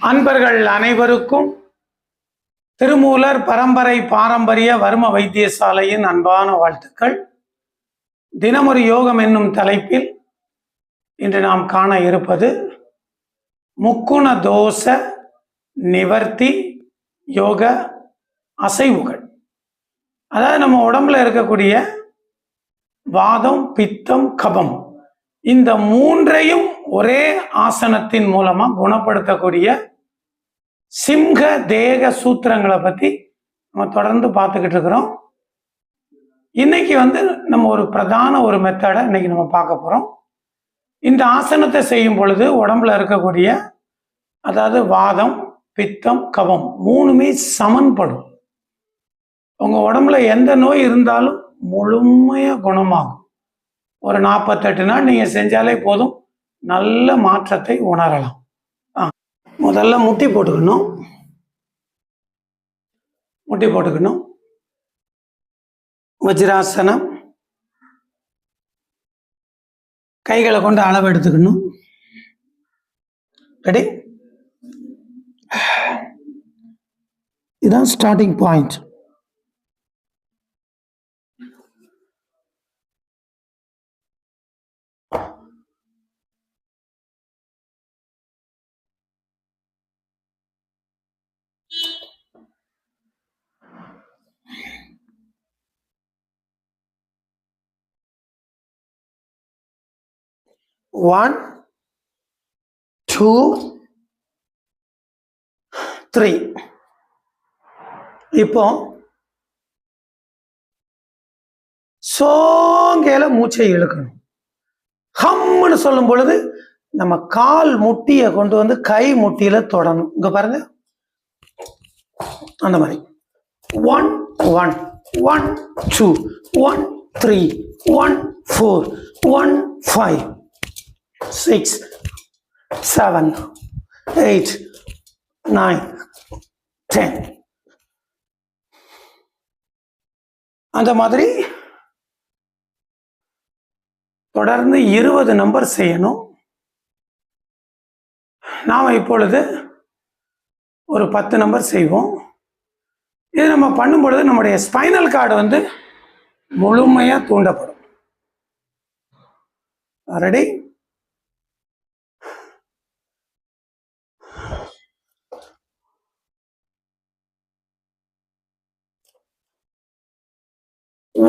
அன்பர்கள் அனைவருக்கும் திருமூலர் பரம்பரை பாரம்பரிய வர்ம வைத்தியசாலையின் அன்பான வாழ்த்துக்கள். தினமொரு யோகம் என்னும் தலைப்பில் இன்று நாம் காண இருப்பது முக்குண தோஷ நிவர்த்தி யோக அசைவுகள். அதாவது நம்ம உடம்புல இருக்கக்கூடிய வாதம் பித்தம் கபம். இந்த மூன்றையும் ஒரே ஆசனத்தின் மூலமா குணப்படுத்தக்கூடிய சிம்ஹ தேக சூத்திரங்களை பத்தி நம்ம தொடர்ந்து பார்த்துக்கிட்டு இருக்கிறோம். இன்னைக்கு வந்து நம்ம ஒரு பிரதான ஒரு மெத்தடை இன்னைக்கு நம்ம பார்க்க போறோம். இந்த ஆசனத்தை செய்யும் பொழுது உடம்புல இருக்கக்கூடிய அதாவது வாதம் பித்தம் கபம் மூணுமே சமன்படும். உங்க உடம்புல எந்த நோய் இருந்தாலும் முழுமையா குணமாகும். ஒரு நாற்பத்தெட்டு நாள் நீங்கள் செஞ்சாலே போதும். நல்ல மாற்றத்தை உணரலாம். ஆ, முதல்ல முட்டி போட்டுக்கணும். முட்டி போட்டுக்கணும். வஜ்ராசனம். கைகளை கொண்டு அளவு எடுத்துக்கணும். ரெடி இதுதான் starting point one two three இப்போ சோங்கையில மூச்சை இழுக்கணும். ஹம்னு சொல்லும் பொழுது நம்ம கால் முட்டியை கொண்டு வந்து கை முட்டியில தொடணும். இங்க பாருங்க. அந்த மாதிரி. One one one two one three one four one five six seven eight nine ten அந்த மாதிரி தொடர்ந்து இருபது நம்பர் செய்யணும். நாம் இப்பொழுது ஒரு பத்து நம்பர் செய்வோம். இது நம்ம பண்ணும் பொழுது நம்முடைய ஸ்பைனல் கார்டு வந்து முழுமையாக தூண்டப்படும். Ready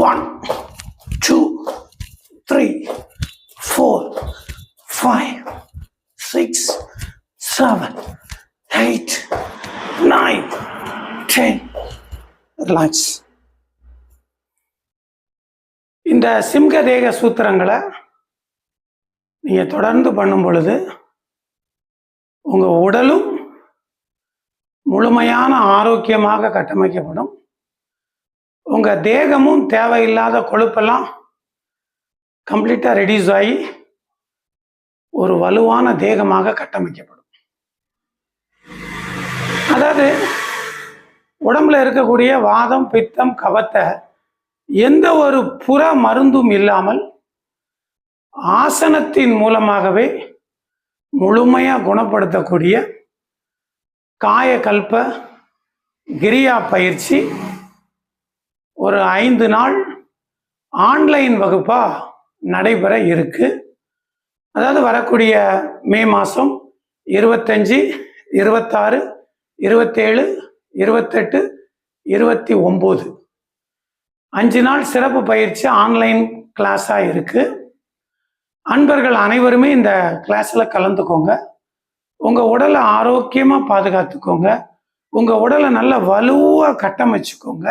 one two three four five six seven eight nine ten relax இந்த சிம்க தேக சூத்திரங்களை நீங்கள் தொடர்ந்து பண்ணும் பொழுது உங்கள் உடலும் முழுமையான ஆரோக்கியமாக கட்டமைக்கப்படும். உங்கள் தேகமும் தேவையில்லாத கொழுப்பெல்லாம் கம்ப்ளீட்டாக ரெடியூஸ் ஆகி ஒரு வலுவான தேகமாக கட்டமைக்கப்படும். அதாவது உடம்புல இருக்கக்கூடிய வாதம் பித்தம் கவத்தை எந்த ஒரு புற மருந்தும் இல்லாமல் ஆசனத்தின் மூலமாகவே முழுமையாக குணப்படுத்தக்கூடிய காயக்கல்ப கிரியா பயிற்சி ஒரு ஐந்து நாள் ஆன்லைன் வகுப்பாக நடைபெற இருக்கு. அதாவது வரக்கூடிய மே மாதம் இருபத்தஞ்சி இருபத்தாறு இருபத்தேழு இருபத்தெட்டு இருபத்தி ஒம்பது. அஞ்சு நாள் சிறப்பு பயிற்சி ஆன்லைன் கிளாஸாக இருக்குது அன்பர்கள் அனைவருமே இந்த கிளாஸில் கலந்துக்கோங்க. உங்கள் உடலை ஆரோக்கியமாக பாதுகாத்துக்கோங்க. உங்கள் உடலை நல்ல வலுவாக கட்டமைச்சுக்கோங்க.